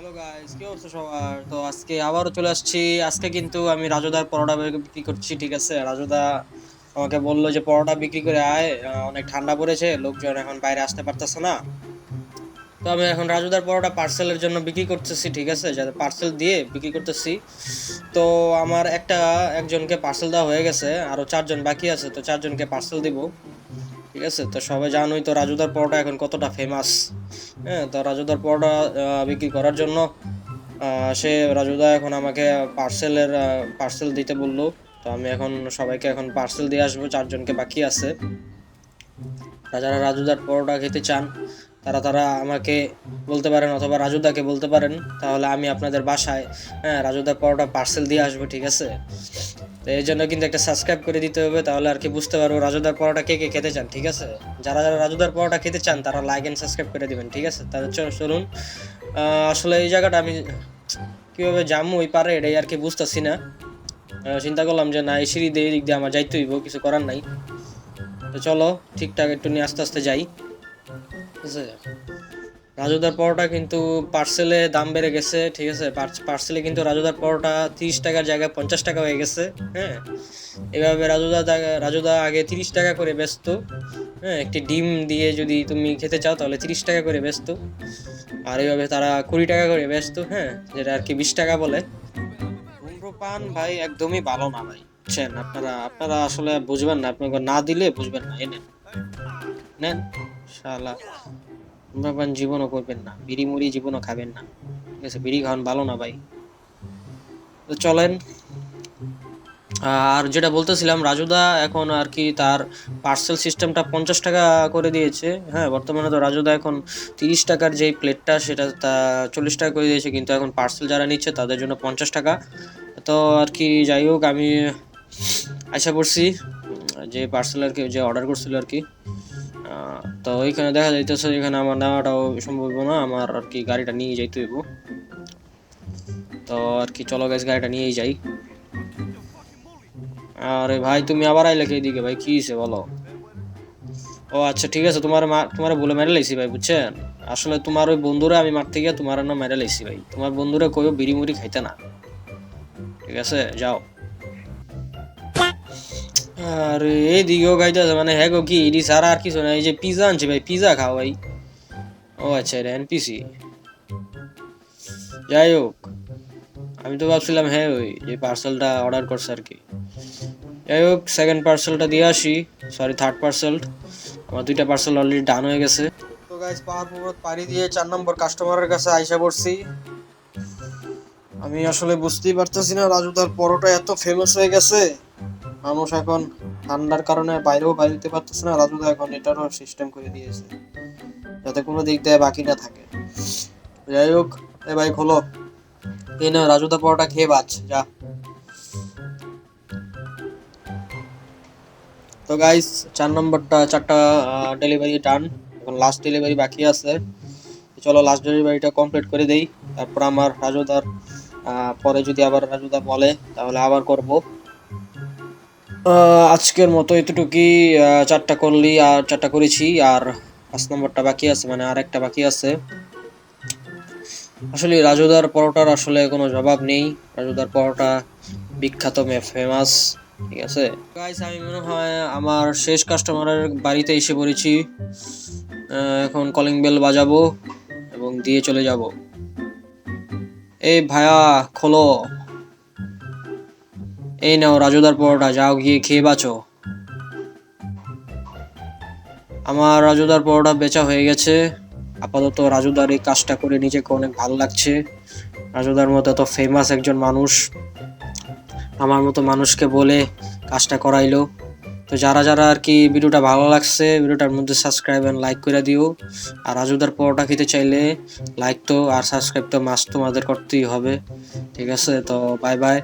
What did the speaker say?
Hello guys কি অবস্থা সবার? তো আজকে আবারও চলে আসছি। আজকে কিন্তু আমি রাজুদার পরোটা বিক্রি করছি, ঠিক আছে? রাজুদা আমাকে বলল যে পরোটা বিক্রি করে আয়। অনেক ঠান্ডা পড়েছে, লোকজন এখন বাইরে আসতে পারতেছে না। তো আমি এখন রাজুদার পরোটা পার্সেলের জন্য বিক্রি করতেছি, ঠিক আছে? যাতে পার্সেল দিয়ে বিক্রি করতেছি। তো আমার একটা একজনকে পার্সেল দেওয়া হয়ে গেছে আরও চারজন বাকি আছে, তো চারজনকে পার্সেল দিব। ঠিক আছে? তো সবাই জানোই তো রাজুদার পরোটা এখন কতটা ফেমাস হ্যাঁ তো রাজুদার পরোটা বিক্রি করার জন্য সে রাজুদা এখন আমাকে পার্সেলের পার্সেল দিতে বলল। তো আমি এখন সবাইকে এখন পার্সেল দিয়ে আসব, চারজনকে বাকি আছে। যারা রাজুদার পরোটা খেতে চান, তারা তারা আমাকে বলতে পারেন অথবা রাজুদাকে বলতে পারেন। তাহলে আমি আপনাদের বাসায় হ্যাঁ রাজুদার পরোটা পার্সেল দিয়ে আসব, ঠিক আছে? তো এই জন্য কিন্তু একটা সাবস্ক্রাইব করে দিতে হবে, তাহলে আর কি বুঝতে পারব রাজুদার পরোটা কে কে খেতে চান, ঠিক আছে? যারা যারা রাজুদার পরোটা খেতে চান, তারা লাইক এন্ড সাবস্ক্রাইব করে দিবেন, ঠিক আছে? চল- চলুন। আসলে এই জায়গাটা আমি কীভাবে যাব ওই পারে, এটাই আর কি বুঝতেছি না। চিন্তা করলাম যে না, এই সিঁড়ি দিয়ে দিক দিয়ে আমার যাইতে হইব, কিছু করার নাই। তো চলো, ঠিকঠাক একটু নিয়ে আস্তে আস্তে যাই। ঠিক আছে? রাজুদার পরোটা কিন্তু পার্সেলে দাম বেড়ে গেছে, ঠিক আছে? পার্সেলে কিন্তু রাজুদার পরোটা তিরিশ টাকার জায়গায় পঞ্চাশ টাকা হয়ে গেছে হ্যাঁ? এভাবে রাজুদা রাজুদা আগে তিরিশ টাকা করে ব্যস্ত হ্যাঁ? একটি ডিম দিয়ে যদি তুমি খেতে চাও, তাহলে তিরিশ টাকা করে ব্যস্ত। আর এইভাবে তারা কুড়ি টাকা করে ব্যস্ত হ্যাঁ? যেটা আর কি বিশ টাকা বলে। ধূম্রপান ভাই একদমই ভালো না ভাই, বুঝছেন? আপনারা আপনারা আসলে বুঝবেন না, আপনাকে না দিলে বুঝবেন না, এই নেন। নেন শালা ধূম্রপান জীবনও করবেন না, বিড়ি মুড়ি জীবনও খাবেন না। ঠিক আছে, বিড়ি খাওয়ান ভালো না ভাই। তো চলেন, আর যেটা বলতেছিলাম রাজুদা এখন আর কি তার পার্সেল সিস্টেমটা পঞ্চাশ টাকা করে দিয়েছে। হ্যাঁ বর্তমানে তো রাজুদা এখন তিরিশ টাকার যেই প্লেটটা সেটা তা চল্লিশ টাকা করে দিয়েছে, কিন্তু এখন পার্সেল যারা নিচ্ছে, তাদের জন্য পঞ্চাশ টাকা। তো আর কি যাই হোক, আমি আশা করছি যে পার্সেল আর কি, যে অর্ডার করছিল আর কি তো ওইখানে দেখা যাইতেছে এখানে আমার নেওয়াটাও সম্ভব না, আমার আর কি গাড়িটা নিয়ে যাইতে হইব। তো আর কি, চলো গাছ গাড়িটা নিয়েই যাই। আরে ভাই, তুমি আবার আইলে কে দিকে ভাই, কি হইছে বলো? ও আচ্ছা ঠিক আছে, তোমার তোমার বলে মেরে লাইছি ভাই, বুঝছেন? আসলে তোমার ওই বন্ধুরা আমি মারতে গিয়ে তোমার না মেরে লাইছি ভাই। তোমার বন্ধুরা কইও বিড়ি মুড়ি খাইতে না। ঠিক আছে, যাও। আরে, এই দিকেও খাইতেছে মানে হ্যাঁ গো, কি এডি সারা আর কিছু না, এই যে পিজা আনছে ভাই পিজা খাও ভাই। ও আচ্ছা এটা এনপিসি যাই হোক, আমি তো ভাবছিলাম হ্যাঁ ওই যে পার্সেলটা অর্ডার করছে আর কি। যাই হোক সেকেন্ড পার্সেলটা দিয়ে আসি সরি থার্ড পার্সেল আমার দুইটা পার্সেল অলরেডি ডান হয়ে গেছে। তো গাইজ পাহাড় পাড়ি দিয়ে চার নম্বর কাস্টমারের কাছে আইসা পড়ছি। আমি আসলে বুঝতেই পারতেছি না, রাজু তার পরোটা এত ফেমাস হয়ে গেছে। মানুষ এখন ঠান্ডার কারণে বাইরেও বাইরে দিতে পারতেছে না রাজুদা এখন এটারও সিস্টেম করে দিয়েছে, যাতে কোনো দিক দিয়ে বাকি না থাকে। যাই হোক, এ ভাই খোলো। এই না রাজুদা পরোটা খেয়ে বাঁচ, যা। তো গাইস চার নম্বরটা, চারটা ডেলিভারি ডান এখন লাস্ট ডেলিভারি বাকি আছে। চলো লাস্ট ডেলিভারিটা কমপ্লিট করে দেই। তারপর আমার রাজুদার পরে যদি আবার রাজুদা বলে, তাহলে আবার করব। আজকের মতো এতটুকুই চারটা করলি আর চারটা করেছি, আর পাঁচ নম্বরটা বাকি আছে মানে আর একটা বাকি আছে। আসলে রাজুদার পরোটার আসলে কোনো জবাব নেই। রাজুদার পরোটা বিখ্যাত ফেমাস ঠিক আছে? গাইস আমি মনে হয় আমার শেষ কাস্টমারের বাড়িতে এসে পড়েছি। এখন কলিং বেল বাজাবো এবং দিয়ে চলে যাব। এই ভাইয়া খোলো। এই নাও রাজুদার পরোটা, যাও গিয়ে খেয়ে বাঁচো। আমার রাজুদার পরোটা বেচা হয়ে গেছে। আপাতত রাজুদার এই কাজটা করে নিজেকে অনেক ভালো লাগছে। রাজুদার মতো এত ফেমাস একজন মানুষ, আমার মতো মানুষকে বলে কাজটা করাইলো। তো যারা যারা আর কি ভিডিওটা ভালো লাগছে, ভিডিওটার মধ্যে সাবস্ক্রাইব এন্ড লাইক করে দিও। আর রাজুদার পরোটা খেতে চাইলে লাইক তো আর সাবস্ক্রাইব তো মাস্ট তোমাদের করতেই হবে। ঠিক আছে, তো বাই বাই